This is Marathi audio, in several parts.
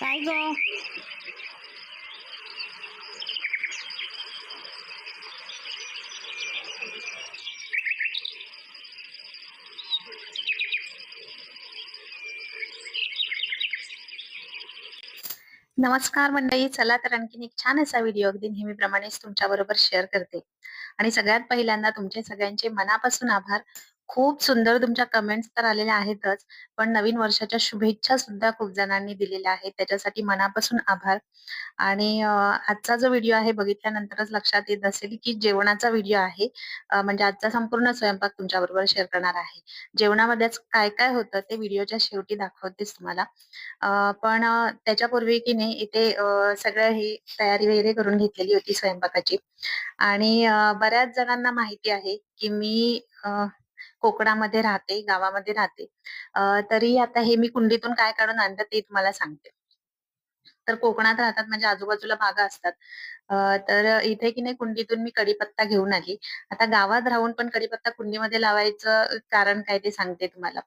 काय ग नमस्कार मंडळी. चला तर आणखीन एक छान असा व्हिडिओ अगदी नेहमीप्रमाणेच तुमच्या बरोबर शेअर करते. आणि सगळ्यात पहिल्यांदा तुमचे सगळ्यांचे मनापासून आभार. खूप सुंदर तुमच्या कमेंट्स तर आलेल्या आहेतच. पण नवीन वर्षाच्या शुभेच्छा सुद्धा खूप जणांनी दिलेल्या आहेत. त्याच्यासाठी मनापासून आभार. आणि अ, आजचा जो व्हिडिओ आहे बघितल्यानंतरच लक्षात येत असेल की जेवणाचा व्हिडिओ आहे. अ, म्हणजे आजचा संपूर्ण स्वयंपाक तुमच्याबरोबर शेअर करणार आहे. जेवणामध्येच काय काय होतं ते व्हिडिओच्या शेवटी दाखवतेच तुम्हाला. अ, पण अ, त्याच्यापूर्वी की नाही इथे अ, सगळं हे तयारी वगैरे करून घेतलेली होती स्वयंपाकाची. आणि अ, बऱ्याच जणांना माहिती आहे की मी अ, कोकणामध्ये राहते, गावामध्ये राहते. तरी आता हे मी कुंडीतून काय काढून आणलं ते तुम्हाला सांगते. तर कोकणात राहतात म्हणजे आजूबाजूला बागा असतात. अ, तर इथे की नाही कुंडीतून मी कढीपत्ता घेऊन आली. आता गावात राहून पण कढीपत्ता कुंडीमध्ये लावायचं कारण काय ते सांगते तुम्हाला.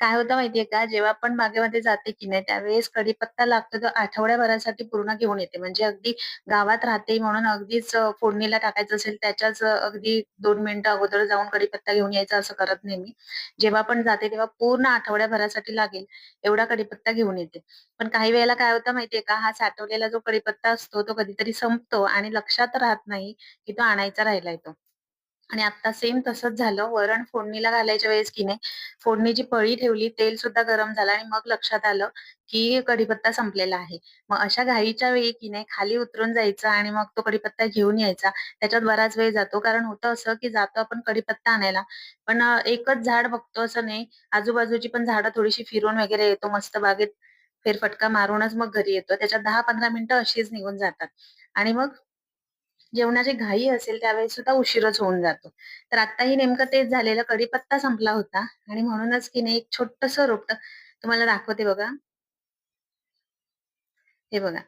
काय होतं माहितीये का, जेव्हा पण बागेमध्ये जाते की नाही त्यावेळेस कढीपत्ता लागतो तो आठवड्याभरासाठी पूर्ण घेऊन येते. म्हणजे अगदी गावात राहते म्हणून अगदीच अ, फोडणीला टाकायचं असेल त्याच्याच अ, अगदी 2 मिनिटं अगोदर जाऊन कढीपत्ता घेऊन यायचा असं करत नाही मी. जेव्हा पण जाते तेव्हा पूर्ण आठवड्याभरासाठी लागेल एवढा कढीपत्ता घेऊन येते. पण काही वेळेला काय होतं माहितीये का, हा साठवलेला जो कढीपत्ता असतो तो कधीतरी संपतो आणि लक्षात राहत नाही की तो आणायचा राहिलाय तो. आणि आता सेम तसंच झालं. वरण फोडणीला घालायच्या वेळेस की नाही, फोडणीची पळी ठेवली, तेल सुद्धा गरम झालं आणि मग लक्षात आलं, की कढीपत्ता संपलेला आहे. मग अशा घाईच्या वेळी की नाही खाली उतरून जायचं आणि मग तो कढीपत्ता घेऊन यायचा. त्याच्यात बराच वेळ जातो. कारण होतं असं, की जातो आपण कढीपत्ता आणायला, पण एकच झाड बघतो असं नाही, आजूबाजूची पण झाडं थोडीशी फिरून वगैरे येतो मस्त बागेत फेरफटका मारूनच मग घरी येतो. त्याच्यात 10-15 मिनिटं अशीच निघून जातात आणि मग जेवणाची घाई असेल त्यावेळेस सुद्धा उशीरच होऊन जातो. तर आत्ताही नेमकं तेच झालेलं. कढीपत्ता संपला होता आणि म्हणूनच की नाही एक छोटंसं रोपट तुम्हाला दाखवते बघा. हे बघा.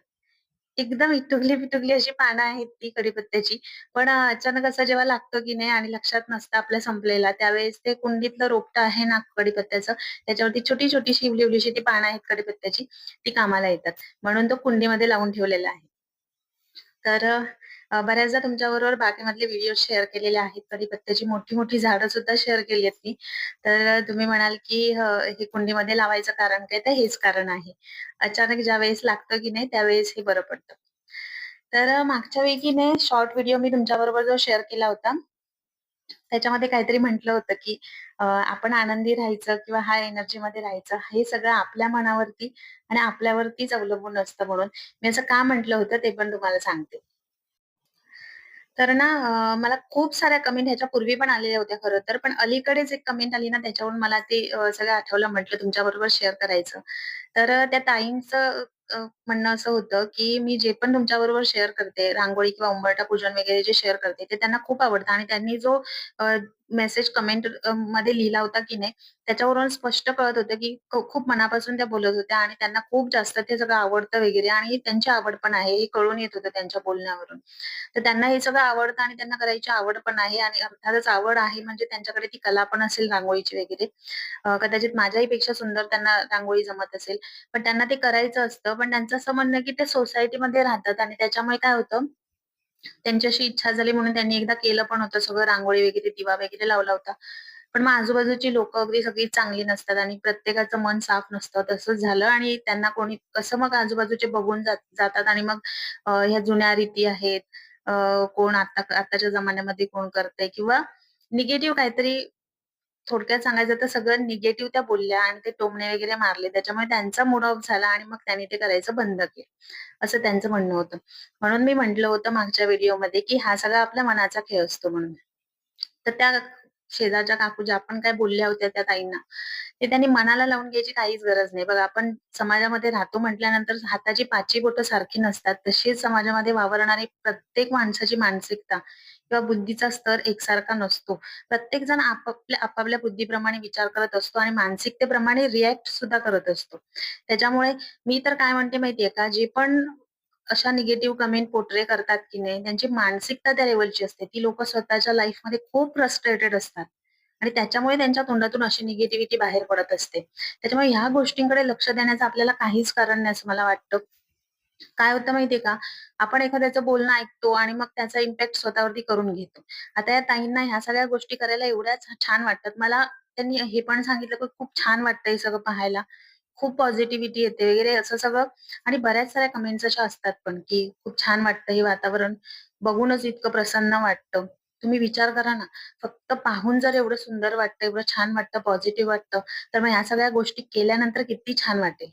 एकदम इटुकली-पिटुकली अशी पानं आहेत ती कढीपत्त्याची. पण अचानक असं जेव्हा लागतं की नाही आणि लक्षात नसतं आपल्या संपलेला, त्यावेळेस ते कुंडीतलं रोपटं आहे ना कढीपत्त्याचं, त्याच्यावरती छोटी-छोटीशी शिवली ती पानं आहेत कढीपत्त्याची, ती कामाला येतात. म्हणून तो कुंडीमध्ये लावून ठेवलेला आहे. तर बऱ्याचदा तुमच्याबरोबर बागेमधले व्हिडिओ शेअर केलेले आहेत. कढीपत्त्याची मोठी-मोठी झाडं सुद्धा शेअर केली आहेत मी. तर तुम्ही म्हणाल की हे कुंडीमध्ये लावायचं कारण काय? तर हेच कारण आहे. अचानक ज्यावेळेस लागतं की नाही त्यावेळेस हे बरं पडतं. तर मागच्या वेळी की नाही शॉर्ट व्हिडिओ मी तुमच्याबरोबर जो शेअर केला होता, त्याच्यामध्ये काहीतरी म्हटलं होतं की आपण आनंदी राहायचं किंवा हाय एनर्जीमध्ये राहायचं, हे सगळं आपल्या मनावरती आणि आपल्यावरतीच अवलंबून असतं म्हणून. मी असं का म्हटलं होतं ते पण तुम्हाला सांगते. तर ना मला खूप साऱ्या कमेंट ह्याच्या पूर्वी पण आलेल्या होत्या खरं तर. पण अलीकडेच एक कमेंट आली ना त्याच्यावरून मला ते सगळं आठवलं म्हटलं तुमच्याबरोबर शेअर करायचं. तर त्या ताईंचं म्हणणं असं होतं, की मी जे पण तुमच्या बरोबर शेअर करते, रांगोळी किंवा उंबरटा पूजन वगैरे जे शेअर करते, ते त्यांना खूप आवडतं आणि त्यांनी जो मेसेज कमेंटमध्ये लिहिला होता की नाही, त्याच्यावरून स्पष्ट कळत होतं, की खूप मनापासून त्या बोलत होत्या आणि त्यांना खूप जास्त ते सगळं आवडतं वगैरे आणि त्यांची आवड पण आहे, हे कळून येत होतं त्यांच्या बोलण्यावरून. तर त्यांना हे सगळं आवडतं आणि त्यांना करायची आवड पण आहे आणि अर्थातच आवड आहे म्हणजे त्यांच्याकडे ती कला पण असेल रांगोळीची वगैरे. कदाचित माझ्याही पेक्षा सुंदर त्यांना रांगोळी जमत असेल. पण त्यांना ते करायचं असतं. पण त्यांचं असं म्हणणं की ते सोसायटीमध्ये राहतात आणि त्याच्यामुळे काय होतं, त्यांच्याशी इच्छा झाली म्हणून त्यांनी एकदा केलं पण होतं सगळं रांगोळी वगैरे, दिवा वगैरे लावला होता. पण मग आजूबाजूची लोक अगदी सगळी चांगली नसतात आणि प्रत्येकाचं मन साफ नसतं. तसंच झालं आणि त्यांना कोणी कसं मग आजूबाजूचे बघून जात जातात आणि मग ह्या जुन्या रीती आहेत. कोण आता आताच्या जमान्यामध्ये कोण करतंय किंवा निगेटिव्ह काहीतरी थोडक्यात सांगायचं तर सगळं निगेटिव्ह त्या बोलल्या आणि ते टोमणे वगैरे मारले. त्याच्यामुळे त्यांचा मूड ऑफ झाला आणि मग त्यांनी ते करायचं बंद केलं. असं त्यांचं म्हणणं होतं. म्हणून मी म्हटलं होतं मागच्या व्हिडिओमध्ये, की हा सगळा आपल्या मनाचा खेळ असतो म्हणून. तर त्या शेजारच्या काकू ज्या आपण काय बोलल्या होत्या त्या ताईंना, ते त्यांनी मनाला लावून घ्यायची काहीच गरज नाही. बघा आपण समाजामध्ये राहतो म्हटल्यानंतर हाताची पाचही बोटं सारखी नसतात. तशीच समाजामध्ये वावरणारी प्रत्येक माणसाची मानसिकता किंवा बुद्धीचा स्तर एकसारखा नसतो. प्रत्येकजण आपापल्या आपापल्या बुद्धीप्रमाणे विचार करत असतो आणि मानसिकतेप्रमाणे रिॲक्ट सुद्धा करत असतो. त्याच्यामुळे मी तर काय म्हणते माहितीये का, जे पण अशा निगेटिव्ह कमेंट पोर्ट्रे करतात की नाही, त्यांची मानसिकता त्या लेवलची असते. ती लोक स्वतःच्या लाईफमध्ये खूप फ्रस्ट्रेटेड असतात आणि त्याच्यामुळे त्यांच्या तोंडातून अशी निगेटिव्हिटी बाहेर पडत असते. त्याच्यामुळे ह्या गोष्टींकडे लक्ष देण्याचं आपल्याला काहीच कारण नाही असं मला वाटतं. काय होतं माहितीये का, आपण एखाद्याचं बोलणं ऐकतो आणि मग त्याचा इम्पॅक्ट स्वतःवरती करून घेतो. आता या ताईंना ह्या सगळ्या गोष्टी करायला एवढ्याच छान वाटतात. मला त्यांनी हे पण सांगितलं, की खूप छान वाटतं हे सगळं पाहायला. खूप पॉझिटिव्हिटी येते वगैरे असं सगळं आणि बऱ्याच साऱ्या कमेंट्स अशा असतात पण, की खूप छान वाटतं हे वातावरण बघूनच इतकं प्रसन्न वाटतं. तुम्ही विचार करा ना, फक्त पाहून जर एवढं सुंदर वाटतं, एवढं छान वाटतं, पॉझिटिव्ह वाटतं, तर मग ह्या सगळ्या गोष्टी केल्यानंतर किती छान वाटेल.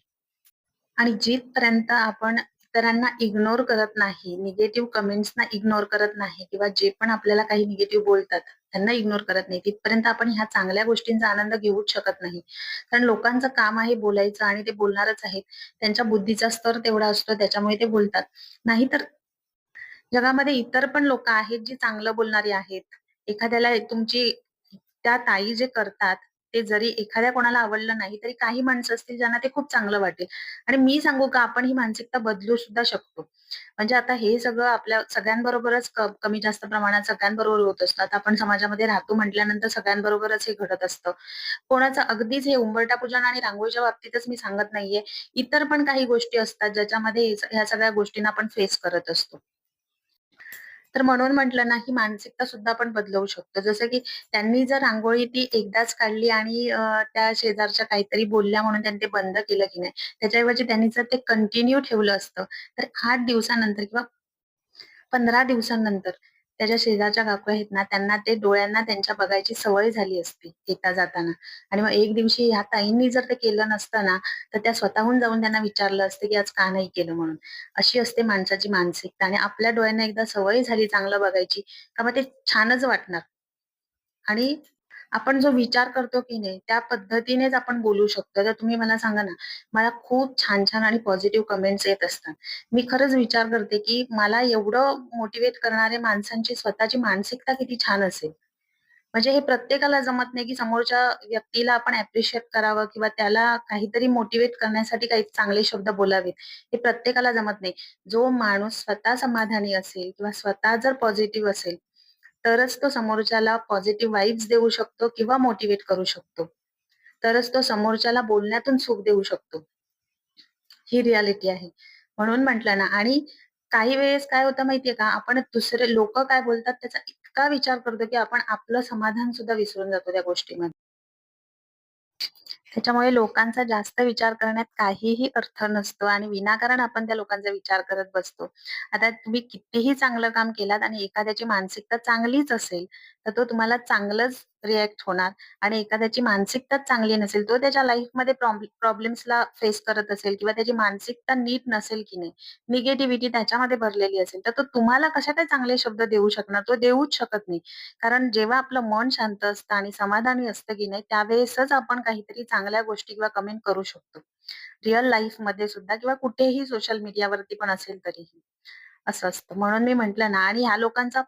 आणि जिथपर्यंत आपण इतरांना इग्नोर करत नाही, निगेटिव्ह कमेंट्सना इग्नोर करत नाही किंवा जे पण आपल्याला काही निगेटिव्ह बोलतात, त्यांना इग्नोर करत नाही, तिथपर्यंत आपण ह्या चांगल्या गोष्टींचा आनंद घेऊच शकत नाही. कारण लोकांचं काम आहे बोलायचं आणि ते बोलणारच आहेत. त्यांच्या बुद्धीचा स्तर तेवढा असतो त्याच्यामुळे ते बोलतात. नाहीतर जगामध्ये इतर पण लोक आहेत, जी चांगलं बोलणारी आहेत. एखाद्याला तुमची त्या ताई जे करतात, ते जरी एखाद्या कोणाला आवडलं नाही, तरी काही माणसं असतील ज्यांना ते खूप चांगलं वाटेल. आणि मी सांगू का, आपण ही मानसिकता बदलू सुद्धा शकतो. म्हणजे आता हे सगळं आपल्या सगळ्यांबरोबरच कमी जास्त प्रमाणात सगळ्यांबरोबर होत असतं. आता आपण समाजामध्ये राहतो म्हटल्यानंतर सगळ्यांबरोबरच हे घडत असतं. कोणाचं अगदीच हे उंबरटा पूजन आणि रांगोळीच्या बाबतीतच मी सांगत नाहीये. इतर पण काही गोष्टी असतात ज्याच्यामध्ये ह्या सगळ्या गोष्टींना आपण फेस करत असतो. तर म्हणून म्हटलं ना, ही मानसिकता सुद्धा आपण बदलवू शकतो. जसं की त्यांनी जर रांगोळी ती एकदाच काढली आणि त्या शेजारच्या काहीतरी बोलल्या म्हणून त्यांनी ते बंद केलं की नाही. त्याच्याऐवजी त्यांनी जर ते कंटिन्यू ठेवलं असतं, तर आठ दिवसानंतर किंवा 15 दिवसांनंतर त्याच्या शेजारच्या काकू आहेत ना, त्यांना ते डोळ्यांना त्यांच्या बघायची सवय झाली असती येता-जाताना आणि मग एक दिवशी ह्या ताईंनी जर ते केलं नसतं ना, तर त्या स्वतःहून जाऊन त्यांना विचारलं असतं, की आज का नाही केलं म्हणून. अशी असते माणसाची मानसिकता आणि आपल्या डोळ्यांना एकदा सवय झाली चांगलं बघायची, का मग ते छानच वाटणार आणि आपण जो विचार करतो की नाही, त्या पद्धतीनेच आपण बोलू शकतो. तर तुम्ही मला सांगा ना, मला खूप छान-छान आणि पॉझिटिव्ह कमेंट्स येत असतात. मी खरंच विचार करते, की मला एवढं मोटिव्हेट करणारे माणसांची स्वतःची मानसिकता किती छान असेल. म्हणजे हे प्रत्येकाला जमत नाही, की समोरच्या व्यक्तीला आपण अप्रिशिएट करावं किंवा त्याला काहीतरी मोटिव्हेट करण्यासाठी काही चांगले शब्द बोलावेत. हे प्रत्येकाला जमत नाही. जो माणूस स्वतः समाधानी असेल किंवा स्वतः जर पॉझिटिव्ह असेल, तरच तो समोरच्याला पॉझिटिव्ह वाइब्स देऊ शकतो किंवा मोटिवेट करू शकतो. तरच तो समोरच्याला बोलण्यातून सुख देऊ शकतो. ही रियालिटी आहे. म्हणून म्हटलं ना आणि काही वेळेस काय होतं माहितीये का, आपण दुसरे लोक काय बोलतात त्याचा इतका विचार करतो, की आपण आपलं समाधान सुद्धा विसरून जातो त्या गोष्टीमध्ये. त्याच्यामुळे लोकांचा जास्त विचार करण्यात काहीही अर्थ नसतो आणि विनाकारण आपण त्या लोकांचा विचार करत बसतो. आता तुम्ही कितीही चांगलं काम केलात आणि एखाद्याची मानसिकता चांगलीच असेल, तर तो तुम्हाला चांगलंच रिॲक्ट होणार आणि एखाद्याची मानसिकताच चांगली नसेल, तो त्याच्या लाईफमध्ये प्रॉब्लेम्सला फेस करत असेल किंवा त्याची मानसिकता नीट नसेल की नाही, निगेटिव्हिटी त्याच्यामध्ये भरलेली असेल, तर तो तुम्हाला कशा काय चांगले शब्द देऊ शकणार? तो देऊच शकत नाही. कारण जेव्हा आपलं मन शांत असतं आणि समाधानी असतं की नाही, त्यावेळेसच आपण काहीतरी चांगल्या गोष्टी किंवा कमेंट करू शकतो. रिअल लाईफमध्ये सुद्धा किंवा कुठेही सोशल मीडियावरती पण असेल तरीही. असं असतं. म्हणून मी म्हंटल ना आणि ह्या लोकांचा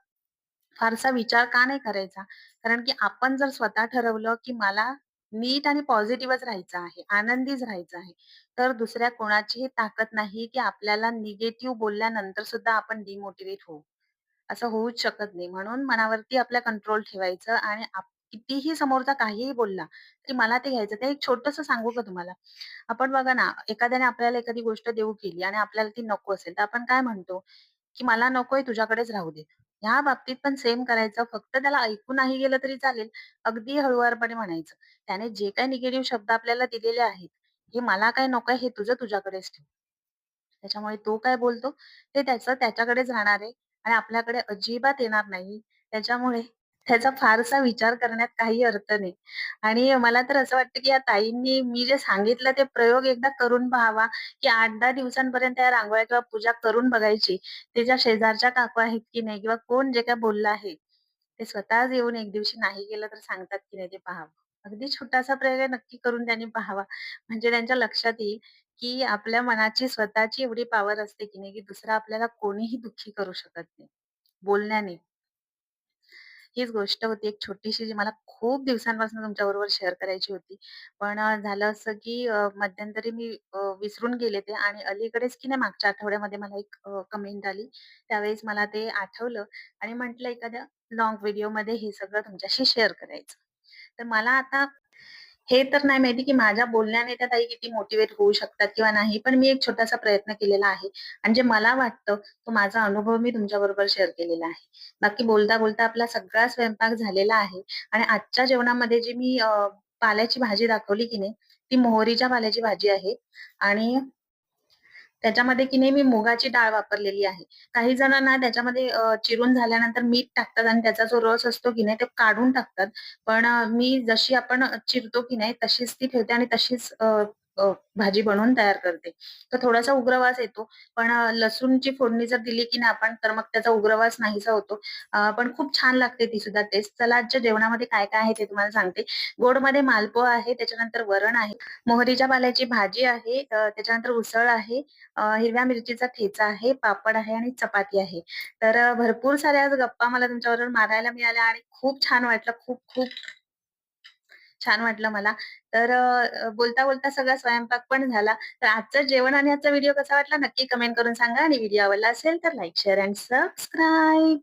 फारसा विचार का नाही करायचा? कारण की आपण जर स्वतः ठरवलं, की मला नीट आणि पॉझिटिव्हच राहायचं आहे, आनंदीच राहायचं आहे, तर दुसऱ्या कोणाचीही ताकद नाही, की आपल्याला निगेटिव्ह बोलल्यानंतर सुद्धा आपण डिमोटिव्हेट होऊ. असं होऊच शकत नाही. म्हणून मनावरती आपल्या कंट्रोल ठेवायचं आणि कितीही समोरचा काहीही बोलला, तरी मला ते घ्यायचं. ते एक छोटस सांगू का तुम्हाला? आपण बघा ना, एखाद्याने आपल्याला एखादी गोष्ट देऊ केली आणि आपल्याला ती नको असेल, तर आपण काय म्हणतो, की "मला नकोय, तुझ्याकडेच राहू दे." ह्या बाबतीत पण सेम करायचं. फक्त त्याला ऐकू नाही गेलं तरी चालेल. अगदी हळुवारपणे म्हणायचं. त्याने जे काही निगेटिव्ह शब्द आपल्याला दिलेले आहेत, "हे मला काय नकोय, हे तुझं तुझ्याकडेच ठेव." त्याच्यामुळे तो काय बोलतो, ते त्याचं त्याच्याकडेच राहणार आहे आणि आपल्याकडे अजिबात येणार नाही. त्याच्यामुळे त्याचा फारसा विचार करण्यात काही अर्थ नाही. आणि मला तर असं वाटतं, की या ताईंनी मी जे सांगितलं ते प्रयोग एकदा करून पाहावा की आठ दहा दिवसांपर्यंत या रांगोळ्या किंवा पूजा करून बघायची. त्याच्या शेजारच्या काकू आहेत की नाही किंवा कोण जे काय बोललं आहे, ते स्वतःच येऊन एक दिवशी नाही गेलं तर सांगतात की नाही ते पाहावं अगदी छोटासा प्रयोग नक्की करून त्यांनी पाहावा म्हणजे त्यांच्या लक्षात येईल, की आपल्या मनाची स्वतःची एवढी पॉवर असते की नाही, की दुसरा आपल्याला कोणीही दुःखी करू शकत नाही, बोलण्याने. हीच गोष्ट होती एक छोटीशी जी मला खूप दिवसांपासून तुमच्याबरोबर शेअर करायची होती. पण अ, झालं असं की अ, मध्यंतरी मी अ, विसरून गेले ते आणि अलीकडेच की नाही मागच्या आठवड्यामध्ये मला एक अ, कमेंट आली. त्यावेळेस मला ते आठवलं आणि म्हटलं एखाद्या लाँग व्हिडिओमध्ये हे सगळं तुमच्याशी शेअर करायचं. तर मला आता हे तर नाही माहिती की माझ्या बोलण्याने त्या ताई किती मोटिवेट होऊ शकतात किंवा नाही. पण मी एक छोटासा प्रयत्न केलेला आहे आणि जे मला वाटतं, तो माझा अनुभव मी तुमच्याबरोबर शेअर केलेला आहे. बाकी बोलता-बोलता आपला सगळा स्वयंपाक झालेला आहे आणि आजच्या जेवणामध्ये जी मी पाल्याची भाजी दाखवली की नाही, ती मोहरीच्या पाल्याची भाजी आहे आणि त्याच्यामध्ये की नाही मी मुगाची डाळ वापरलेली आहे. काही जणांना त्याच्यामध्ये चिरून झाल्यानंतर मीठ टाकतात आणि त्याचा जो रस असतो की नाही, तो काढून टाकतात. पण मी जशी आपण चिरतो की नाही, तशीच ती ठेवते आणि तशीच भाजी बनवून तयार करते. तर थोडासा उग्रवास येतो. पण लसूणची फोडणी जर दिली की नाही आपण, तर मग त्याचा उग्रवास नाहीसा होतो. पण खूप छान लागते ती सुद्धा टेस्ट. चला आजच्या जेवणामध्ये काय-काय आहे ते तुम्हाला सांगते. गोडमध्ये मालपो आहे, त्याच्यानंतर वरण आहे, मोहरीच्या पाल्याची भाजी आहे, त्याच्यानंतर उसळ आहे, हिरव्या मिरचीचा ठेचा आहे, पापड आहे आणि चपाती आहे. तर भरपूर साऱ्या गप्पा मला तुमच्याबरोबर मारायला मिळाल्या आणि खूप छान वाटलं. खूप खूप छान वाटलं मला. तर बोलता-बोलता सगळा स्वयंपाक पण झाला. तर आजचं जेवण आणि आजचा व्हिडिओ कसा वाटला नक्की कमेंट करून सांगा आणि व्हिडिओ आवडला असेल तर लाईक, शेअर अँड सबस्क्राईब.